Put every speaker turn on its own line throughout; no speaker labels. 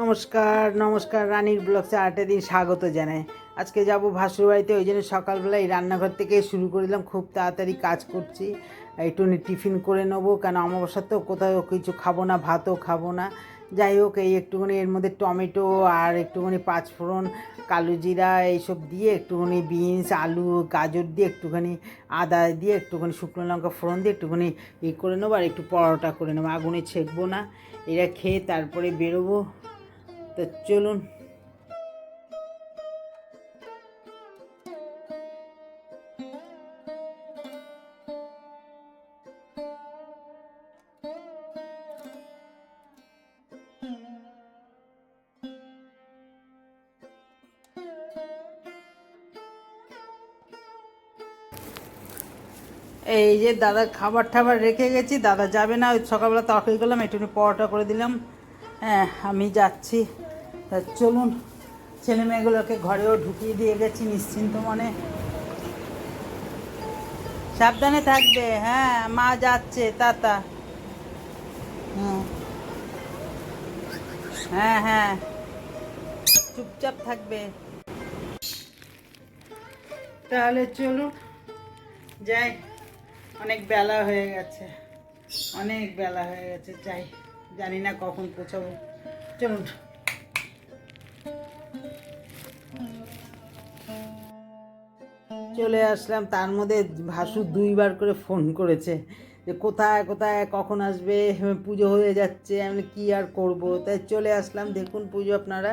নমস্কার নমস্কার রানীর ব্লগসে আটে দিন স্বাগত জানাই। আজকে যাব ভাসুর বাড়িতে, ওই জন্য সকালবেলা এই রান্নাঘর থেকে শুরু করে দিলাম, খুব তাড়াতাড়ি কাজ করছি। একটুখানি টিফিন করে নেব, কেন অমাবস্যা তো, কোথাও কিছু খাব না, ভাতও খাব না। যাই হোক, এই একটুখানি এর মধ্যে টমেটো আর একটুখানি পাঁচফোড়ন, কালো জিরা এইসব দিয়ে একটুখানি বিনস, আলু, গাজর দিয়ে একটুখানি আদা দিয়ে একটুখানি শুকনো লঙ্কা ফোড়ন দিয়ে একটুখানি ই করে নেব, আর একটু পরোটা করে নেব। আগুনে ছেঁকবো না, এরা খেয়ে তারপরে বেরোবো। তো চলুন। এই যে দাদা খাবার টাবার রেখে গেছি, দাদা যাবে না, ওই সকালবেলা তরকারি করলাম, একটুখানি পরোটা করে দিলাম। হ্যাঁ আমি যাচ্ছি। চলুন, ছেলে মেয়েগুলোকে ঘরেও ঢুকিয়ে দিয়ে গেছি নিশ্চিন্ত মনে। সাবধানে থাকবে হ্যাঁ মা যাচ্ছে, তাতা। হুম। হ্যাঁ হ্যাঁ চুপচাপ থাকবে। তাহলে চলুন যাই, অনেক বেলা হয়ে গেছে, অনেক বেলা হয়ে গেছে, যাই। জানি না কখন পৌঁছাবো। চলুন। চলে আসলাম। তার মধ্যে ভাসু দুইবার করে ফোন করেছে যে কোথায় কোথায়, কখন আসবে, পুজো হয়ে যাচ্ছে, আমি কি আর করব? তাই চলে আসলাম। দেখুন পুজো আপনারা।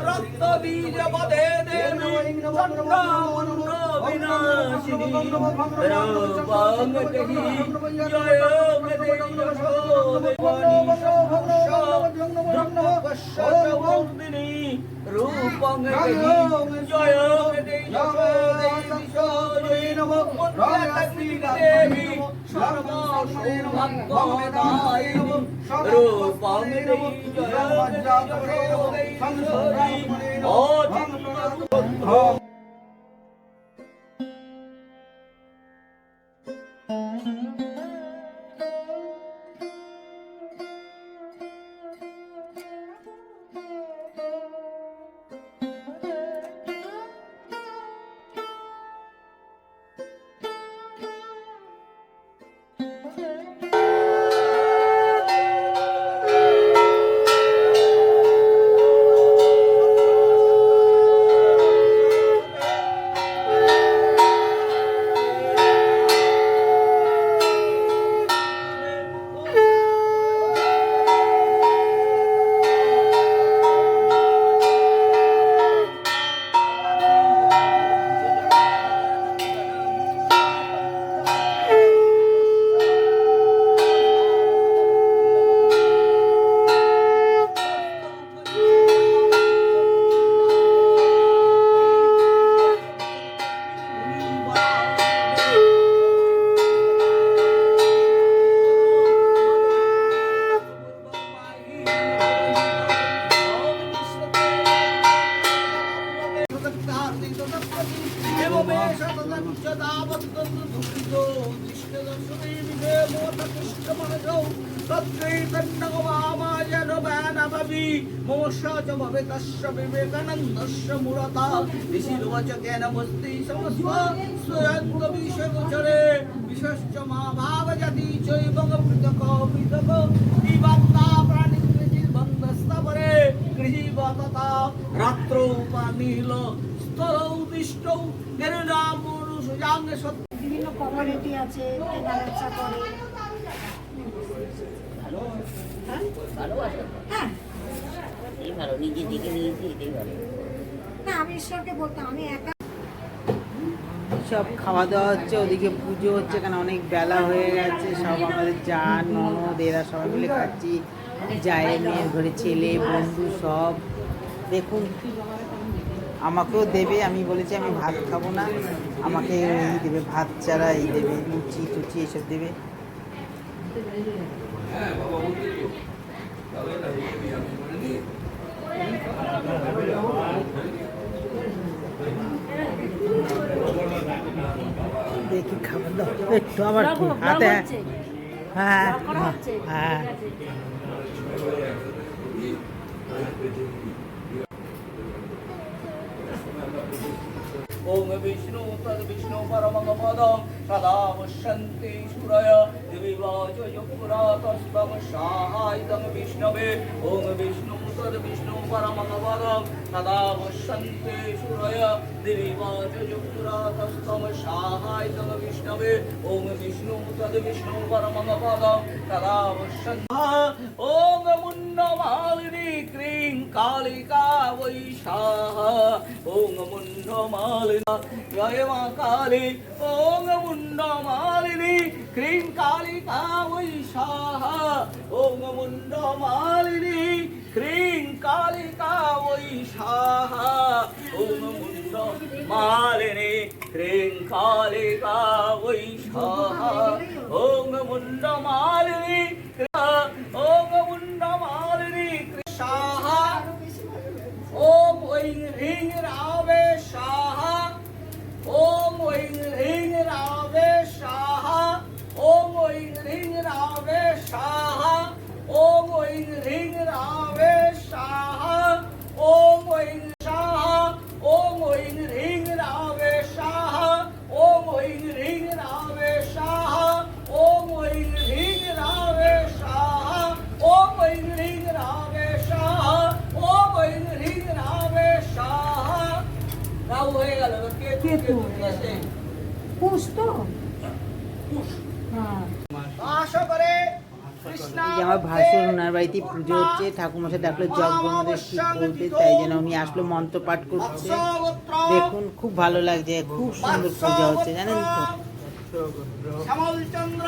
রক্ত বীজ পদে দেবী রূপং জয় নম দেবী সর্বসৌভাগ্যদায়ী জয় দেহি যশো দেহি অচিন্ত বিবেকানন্দস্য মূরতা ঋষির্বচকেন বস্তি সমস্ত স্বয়ন্ত বিশ্বগোচরে বিশ্বশ্চ মা ভাব জাতি চৈবং পৃথক পৃথক বিবাত্তা প্রাণী বন্ধস্তবরে গৃহীবততা রাত্র পানীল স্থল উদিষ্ট নির্নামনুষুজাং সত্য
বিভিন্ন কমিউনিটি আছে কেনা বেচা করে হ্যাঁ না আমি ঈশ্বরকে বলতাম আমি একা।
সব খাওয়া দাওয়া হচ্ছে ওদিকে পুজো হচ্ছে কেন অনেক বেলা হয়ে গেছে সব আমাদের যা ননদ এরা সবাই মিলে খাচ্ছি। যায় মেয়ের ঘরে ছেলে বন্ধু সব। দেখুন আমাকেও দেবে আমি বলেছি আমি ভাত খাব না। আমাকে এই দেবে ভাত চারা এই দেবে লুচি টুচি এসব দেবে। দেখি খাবার দাও একটু আবার কি হাতে হ্যাঁ হ্যাঁ
ओम विष्णु तद विष्णु परमं पदं सदा पश्यन्ति सूरय दिवि वाचयुपुरा तस्तं साहाय्यं विष्णवे ओम विष्णु तद विष्णु परमं पदं सदा पश्यन्ति सूरय दिवि वाचयुपुरा तस्तं साहाय्यं विष्णवे ओम विष्णु तद विष्णु परमं पदं सदा মুন্ডমালিনী ক্রিং কালিকা বৈশাহা ওং মুন্ডমালিনা জয় মা কালী ওং মুন্ডমালিনী ক্রিং কালিকা বৈশাহা ওং মুন্ডমালিনী ক্রিং কালিকা বৈশাহা ওং মুন্ডমালিনী ক্রিং কালিকা বৈশাহা ওং মুন্ডমালিনী ওং being it
all তো? হ্যাঁ।
আশা করে কৃষ্ণ
এই যে আমার ভাসুর ওনার বাড়িতে পুজো হচ্ছে যজ্ঞ আমাদের কি করবে তাই যেন আমি আসলো মন্ত্র পাঠ করছে। দেখুন খুব ভালো লাগছে খুব সুন্দর পূজা হচ্ছে জানেন তো?
শ্যামল চন্দ্র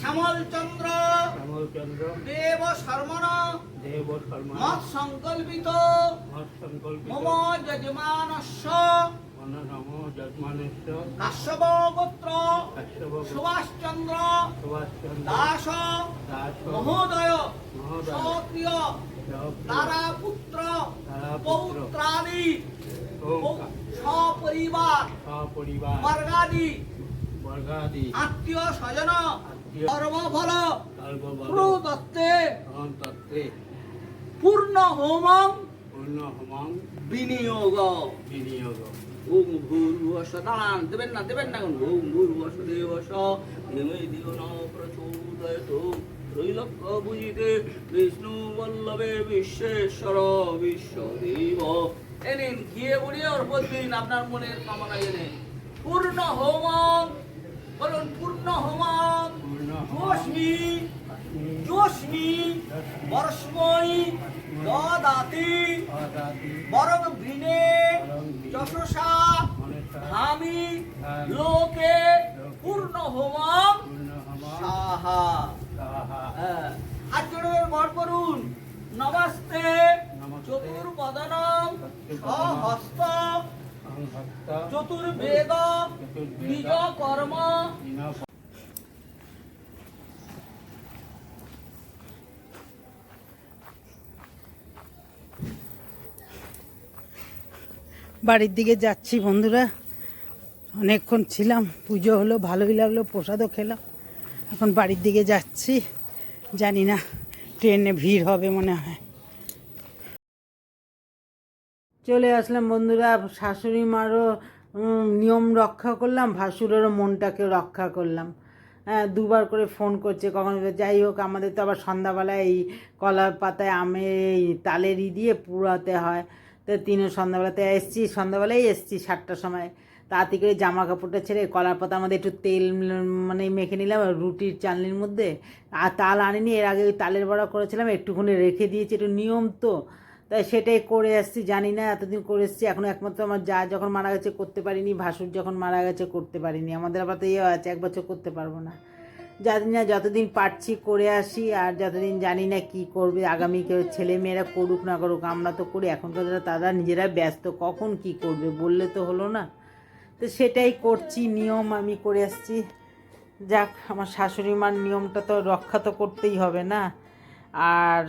শ্যামলচন্দ্র।
দেব শর্মণ।
দেব শর্মা
মৎ সংকল্পিত।
সংকল্পিত।
মম
মন যজমানস্য।
কাশ্যপ গোত্র সুভাষচন্দ্র দাস মহোদয় সক্রিয় তারা পুত্র। পৌত্রাদি সপরিবার বর্গাদি। আত্মীয় স্বজন সর্বফল প্রদত্তে। পূর্ণ হোমং
পূর্ণ
বিনিয়োগ।
বিনিয়োগ।
ওম ভূর্ভুবস দাঁড়ান দেবেন না দেবেন না ওম ভূর্ভুবস দেবস ধীমে দিও ন প্রচোদয়ত। ত্রৈলক্য বুঝিতে বিষ্ণু বল্লভে বিশ্বেশ্বর বিশ্বদেব। এনেন গিয়ে বলিয়ে অর্পণ দিন আপনার মনের কামনা জেনে। পূর্ণ হোমং বলুন পূর্ণ হোমং যোষ্মি যোষ্মি বর্ষ্ময়ী দদাতি বরং বৃণে যশসা ধামি লোকে পূর্ণ হোমম। সাহা। হ্যাঁ। জোড়ে বর করুন। নমস্তে।
নমস্তে।
চতুর্বদনম সহস্ত চতুর্বেদ নিজ কর্ম
দিন
বাড়ির দিকে যাচ্ছি বন্ধুরা। অনেকক্ষণ ছিলাম, পুজো হলো, ভালোই লাগল, প্রসাদও খেলাম। এখন বাড়ির দিকে যাচ্ছি। জানি না, ট্রেনে ভিড় হবে মনে হয়। চলে আসলাম বন্ধুরা, শাশুড়ি মারও নিয়ম রক্ষা করলাম, ভাসুরেরও মনটাকে রক্ষা করলাম। হ্যাঁ দুবার করে ফোন করছে, কখন যাই হোক, আমাদের তো আবার সন্ধ্যাবেলায় এই কলার পাতায় আমে এই তালের দিয়ে পুরাতে হয়। তো তিনও সন্ধ্যাবেলাতে এসছি, সন্ধ্যাবেলায় এসছি সাতটার সময়। তাড়াতাড়ি করে জামা কাপড়টা ছেড়ে কলার পাতার মধ্যে একটু তেল মানে মেখে নিলাম রুটির চালনির মধ্যে। আর তাল আনিনি, এর আগে ওই তালের বড়া করেছিলাম, একটুখানি রেখে দিয়েছি, একটু নিয়ম তো। তাই সেটাই করে আসছি জানি না, এতদিন করে এসছি, এখন একমাত্র আমার যা যখন মারা গেছে করতে পারিনি, ভাসুর যখন মারা গেছে করতে পারিনি। আমাদের আবার তো ইয়ে আছে, এক বছর করতে পারব না। জানি না যতদিন পারছি করে আসি, আর যতদিন জানি না কি করবে, আগামী কেউ ছেলে মেয়েরা করুক না করুক, আমরা তো করি এখনকার তারা নিজেরা ব্যস্ত, কখন কি করবে বললে তো হলো না। তো সেটাই করছি, নিয়ম আমি করে আসছি। যাক, আমার শাশুড়ি মার নিয়মটা তো রক্ষা তো করতেই হবে না। আর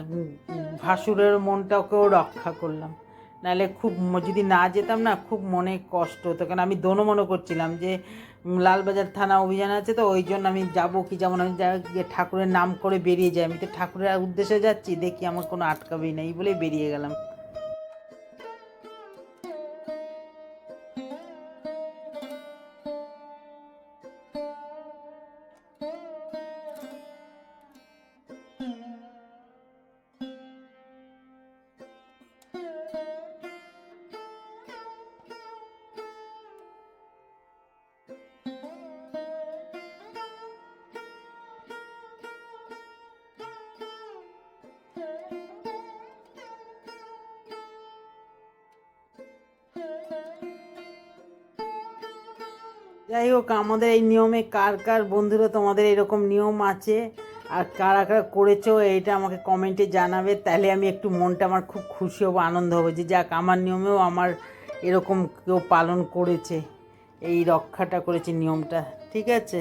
ভাসুরের মনটাকেও রক্ষা করলাম। নাহলে খুব যদি না যেতাম না, খুব মনে কষ্ট হতো। কারণ আমি দোনো মনে করছিলাম যে লালবাজার থানা অভিযান আছে তো, ওই জন্য আমি যাব কি যেমন আমি গিয়ে ঠাকুরের নাম করে বেরিয়ে যাই। আমি তো ঠাকুরের উদ্দেশ্যে যাচ্ছি, দেখি আমার কোনো আটকাবেই না এই বলেই বেরিয়ে গেলাম। যাই হোক, আমাদের এই নিয়মে কার কার বন্ধুরা তোমাদের এরকম নিয়ম আছে আর কারা কারা করেছ এটা আমাকে কমেন্টে জানাবে। তাহলে আমি একটু মনটা আমার খুব খুশি হব, আনন্দ হব যে যাক, আমার নিয়মেও আমার এরকম কেউ পালন করেছে, এই রক্ষাটা করেছে নিয়মটা, ঠিক আছে?